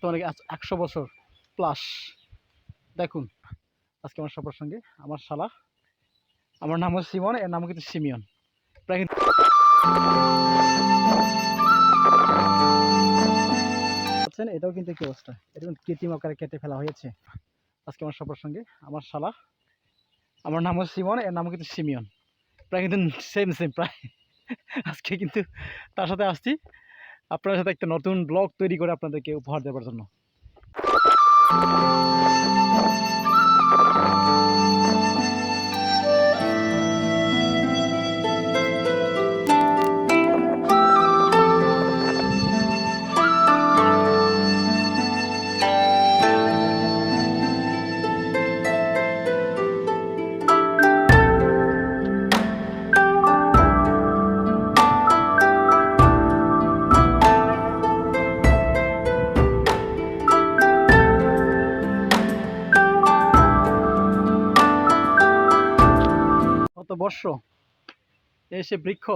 তোমার একশো বছর প্লাস দেখুন, আজকে আমার সবার সঙ্গে আমার শালা, আমার নাম হচ্ছে সিমন, এর নাম কিন্তু সিমিয়ন। প্রায় এটাও কিন্তু কি অবস্থা। এটা কিন্তু কৃত্রিম আকারে কেটে ফেলা হয়েছে। আজকে আমার সবার সঙ্গে আমার শালা, আমার নাম হচ্ছে সিমন, এর নাম কিন্তু সিমিয়ন। প্রায় কিন্তু সেম সেম প্রায়। আজকে কিন্তু তার সাথে আসছি। আপনার সাথে একটা নতুন ব্লগ তৈরি করে আপনাদেরকে উপহার দেওয়ার জন্য। বর্ষ এই সে বৃক্ষ,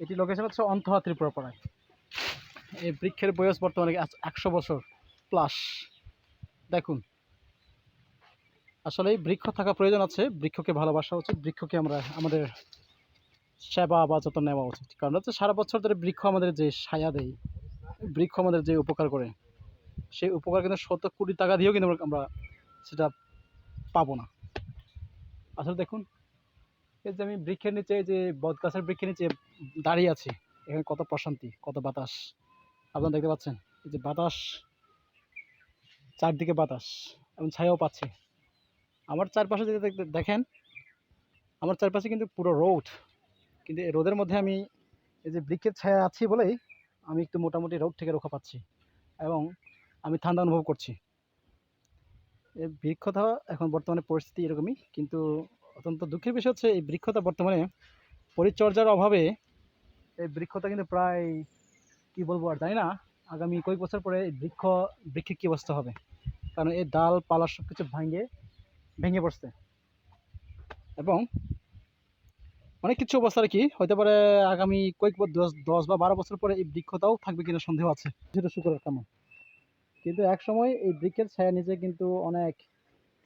এটি লোকেশন হচ্ছে অন্তহা ত্রিপুরাপাড়ায়। এই বৃক্ষের বয়স বর্তমানে একশো বছর প্লাস দেখুন, আসলে বৃক্ষ থাকা প্রয়োজন আছে, বৃক্ষকে ভালোবাসা উচিত, বৃক্ষকে আমরা আমাদের সেবা বা যত্ন নেওয়া উচিত। কারণ হচ্ছে সারা বছর ধরে বৃক্ষ আমাদের যে ছায়া দেয়, বৃক্ষ আমাদের যে উপকার করে, সেই উপকার কিন্তু শত কোটি টাকা দিয়েও কিন্তু আমরা সেটা পাবো না। আসলে দেখুন এই যে আমি বৃক্ষের নিচে, এই যে বট গাছের বৃক্ষের নিচে দাঁড়িয়ে আছি, এখানে কত প্রশান্তি, কত বাতাস। আপনারা দেখতে পাচ্ছেন, এই যে বাতাস, চারদিকে বাতাস, এবং ছায়াও পাচ্ছে। আমার চারপাশে যদি দেখ- দেখেন, আমার চারপাশে কিন্তু পুরো রোদ কিন্তু এই রোদের মধ্যে আমি এই যে বৃক্ষের ছায়া আছি বলেই আমি একটু মোটামুটি রোদ থেকে রক্ষা পাচ্ছি, এবং আমি ঠান্ডা অনুভব করছি। এই বৃক্ষতা এখন বর্তমানে পরিস্থিতি এরকমই, কিন্তু অত্যন্ত দুঃখের বিষয় হচ্ছে এই বৃক্ষতা বর্তমানে পরিচর্যার অভাবে এই বৃক্ষতা কিন্তু প্রায়, কি বলব আর জানি না, আগামী কয়েক বছর পরে এই বৃক্ষ, বৃক্ষের কী অবস্থা হবে? কারণ এই ডাল, পালা সব কিছু ভাঙে, ভেঙে পড়ছে। এবং অনেক কিছু অবস্থা আর কি হতে পারে আগামী কয়েক দশ দশ বা বারো বছর পরে এই বৃক্ষতাও থাকবে কিনা সন্দেহ আছে। যেটা শুকরের কামা কিন্তু এক সময় এই বৃক্ষের ছায়া নিচে কিন্তু অনেক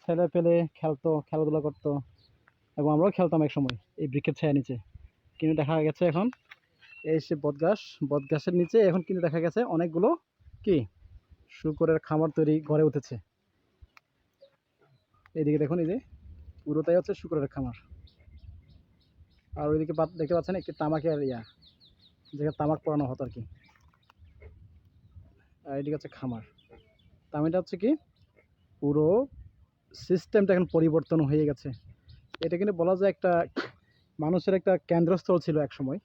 ছেলে পেলে খেলতো, খেলাধুলা করতো এবং আমরাও খেলতাম এক সময় এই বৃক্ষের ছায়া নিচে। কিন্তু দেখা গেছে এখন, এই সে বটগাছ, বটগাছের নিচে এখন কিন্তু দেখা গেছে অনেকগুলো কি শুকরের খামার তৈরি গড়ে উঠেছে। এইদিকে দেখুন, এই যে পুরোটাই হচ্ছে শুকরের খামার। আর ওইদিকে দেখতে পাচ্ছেন একটি তামাকের ইয়া, যেখানে তামাক পরানো হতো আর কি। আর এদিকে হচ্ছে খামার। তামিটা হচ্ছে কি, পুরো সিস্টেমটা এখন পরিবর্তন হয়ে গেছে। এটা কিন্তু বলা যায় একটা মানুষের একটা কেন্দ্রস্থল ছিল এক সময়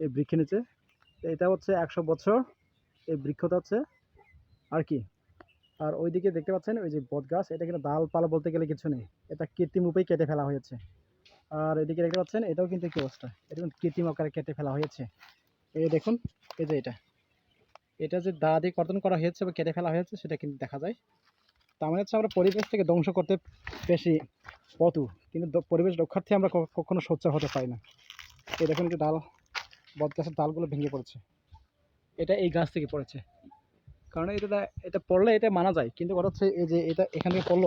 এই বৃক্ষের নিচে। এটা হচ্ছে একশো বছর এই বৃক্ষটা হচ্ছে আর কি। আর ওইদিকে দেখতে পাচ্ছেন ওই যে বট গাছ এটা কিন্তু ডালপালা বলতে গেলে কিছু নেই। এটা কৃত্রিম উপায় কেটে ফেলা হয়েছে। আর এদিকে দেখতে পাচ্ছেন, এটাও কিন্তু কি অবস্থা? এটা কিন্তু কৃত্রিম আকারে কেটে ফেলা হয়েছে। এই দেখুন, এই যে এটা। এটা যে দা দিয়ে কর্তন করা হয়েছে বা কেটে ফেলা হয়েছে, সেটা কিন্তু দেখা যায়। মানে হচ্ছে আমরা পরিবেশ থেকে ধ্বংস করতে বেশি পটু কিন্তু পরিবেশ রক্ষার্থে আমরা কখনো সোচ্চার হতে পারি না। এই দেখুন যে ডাল বট গাছের ডালগুলো ভেঙে পড়েছে। এটা এই গাছ থেকে পড়েছে। কারণ এটা এটা পড়লে এটা মানা যায়, কিন্তু কথা হচ্ছে এই যে এটা এখান থেকে পড়ল,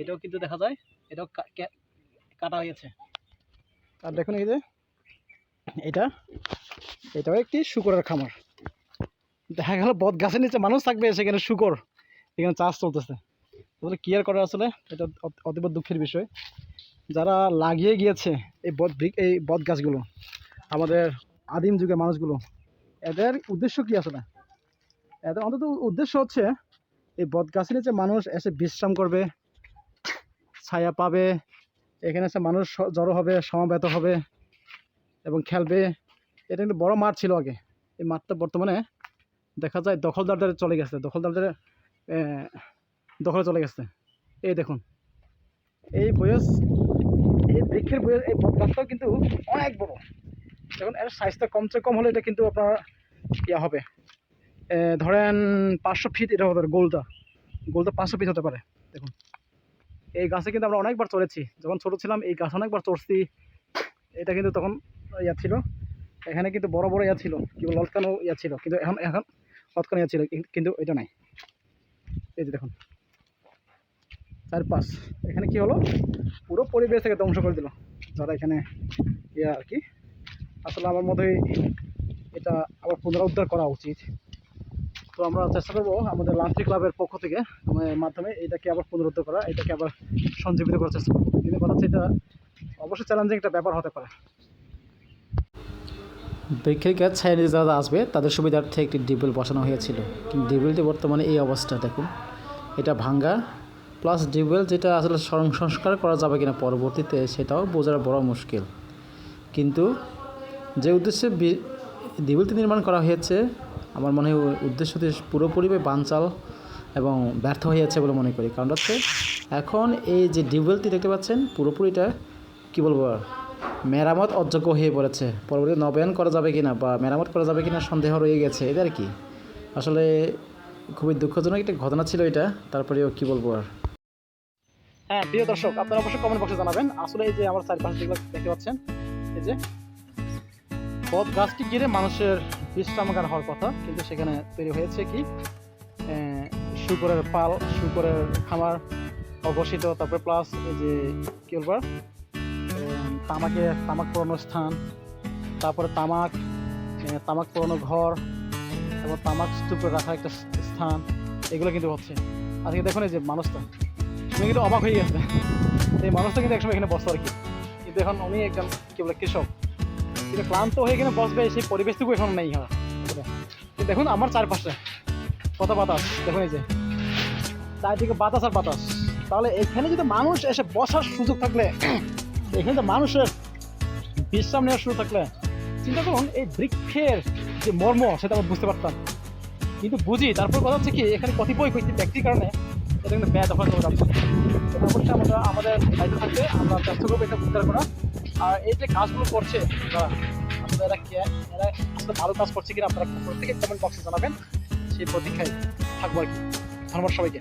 এটাও কিন্তু দেখা যায়, এটাও কাটা হয়েছে। আর দেখুন এই যে, এটা, এটাও একটি শুকরের খামার। দেখা গেল বট গাছের নিচে মানুষ থাকবে, সেখানে শুকর। এখানে চাষ চলতেছে। কি আর করা আসলে? এটা অত- অতীব দুঃখের বিষয়। যারা লাগিয়ে গিয়েছে এই বদ এই বট গাছগুলো, আমাদের আদিম যুগের মানুষগুলো, এদের উদ্দেশ্য কি আসলে? এদের অন্তত উদ্দেশ্য হচ্ছে, এই বট গাছের নিচে মানুষ এসে বিশ্রাম করবে, ছায়া পাবে, এখানে এসে মানুষ জড়ো হবে, সমাবেত হবে, এবং খেলবে। এটা কিন্তু বড় মাঠ ছিল আগে। এই মাঠটা বর্তমানে দেখা যায় দখলদারদের চলে গেছে। দখলদারদের দখলে চলে গেছে। এই দেখুন। এই বয়স, এই বৃক্ষের বয়স, এই গাছটাও কিন্তু অনেক বড়। এখন এর সাইজটা কমসে কম হলে এটা কিন্তু আপনার ইয়া হবে। ধরেন পাঁচশো ফিট এটা হতে পারে গোলটা। গোলটা পাঁচশো ফিট হতে পারে। দেখুন। এই গাছে কিন্তু আমরা অনেকবার চড়েছি। যখন ছোটো ছিলাম, এই গাছ অনেকবার চড়ছি। এটা কিন্তু তখন ইয়া ছিল। এখানে কিন্তু বড় বড় ইয়া ছিল। কি লটকানো ইয়া ছিল। কিন্তু এখন এখন শতকরা ছিল। কিন্তু এটা নাই। এই যে দেখুন। চারপাশ। এখানে কি হলো? পুরো পরিবেশ থেকে ধ্বংস করে দিল। যারা এখানে ইয়ে আর কি, আসলে আমার মতে এটা আবার পুনরুদ্ধার করা উচিত। তো আমরা চেষ্টা করব আমাদের লান্ট্রি ক্লাবের পক্ষ থেকে মাধ্যমে এটাকে আবার পুনরুদ্ধার করা, এটাকে আবার সঞ্জীবিত করার চেষ্টা করব। কিন্তু কথা হচ্ছে এটা অবশ্যই চ্যালেঞ্জিং একটা ব্যাপার হতে পারে। বৃক্ষের গাছ ছায়া নিতে যারা আসবে, তাদের সুবিধার্থে একটি ডিবেল বসানো হয়েছিল। কিন্তু ডিবেলটি বর্তমানে এই অবস্থা, দেখুন। এটা ভাঙ্গা। প্লাস ডিবেল যেটা আসলে সংস্কার করা যাবে কিনা পরবর্তীতে, সেটাও বোঝার বড় মুশকিল। কিন্তু যে উদ্দেশ্যে ডিবেলটি নির্মাণ করা হয়েছে, আমার মনে হয় উদ্দেশ্যটি পুরোপুরি বানচাল এবং ব্যর্থ হয়েছে বলে মনে করি। কারণ হচ্ছে, এখন এই যে ডিবেলটি দেখতে পাচ্ছেন, পুরোপুরিটা, কী বলব মেরামত অযোগ্য হয়ে পড়েছে। পরবর্তী নবায়ন করা যাবে কিনা বা মেরামত করা যাবে কিনা সন্দেহ রয়ে গেছে এটা আর কি। আসলে খুবই দুঃখজনক একটা ঘটনা ছিল এটা, তারপরেও কি বলব আর। হ্যাঁ প্রিয় দর্শক, আপনারা অবশ্যই কমেন্ট বক্সে জানাবেন। আসলে এই যে আমার চারপাশে যেগুলো দেখতে পাচ্ছেন, এই যে বট গাছটি ঘিরে মানুষের বিশ্রামাগার হওয়ার কথা, কিন্তু সেখানে তৈরি হয়েছে কি? শুকরের পাল, শুকরের খামার অবস্থিত তারপরে প্লাস এই যে কি বলব আহ, তামাকের তামাক পোড়ানো স্থান তারপরে তামাক তামাক পোড়ানো ঘর তারপর তামাক স্তূপে রাখা একটা স্থান এগুলো কিন্তু হচ্ছে। আজকে দেখুন এই যে মানুষটা উনি কিন্তু অবাক হয়ে গেছে। এই মানুষটা কিন্তু একসময় এখানে বসতো আর কি। কিন্তু এখন উনি একজন কি বলে কৃষক। কিন্তু ক্লান্ত হয়ে এখানে বসবে সেই পরিবেশটুকু এখন নেই হ্যাঁ দেখুন আমার চারপাশে কত বাতাস দেখুন এই যে। চারিদিকে বাতাস আর বাতাস। তাহলে এখানে যদি মানুষ এসে বসার সুযোগ থাকলে এখানে তো মানুষের বিশ্রাম নেওয়ার শুরু থাকলে। চিন্তা করুন, এই বৃক্ষের যে মর্ম, সেটা আমরা বুঝতে পারতাম। কিন্তু বুঝি, তারপর কথা হচ্ছে কি, এখানে কতিপয় কয়েকটি ব্যক্তির কারণে এটা কিন্তু দখল করে যাচ্ছে অবশ্যই আমরা, আমাদের দায়িত্ব থাকবে, আমরা চেষ্টা করব এটা উদ্ধার করা আর এই যে কাজগুলো করছে এরা কে, এরা আসলে ভালো কাজ করছে কিনা, আপনারা প্রত্যেকে কমেন্ট বক্সে জানাবেন। সেই প্রতীক্ষায় থাকব আর কি। ধন্যবাদ সবাইকে।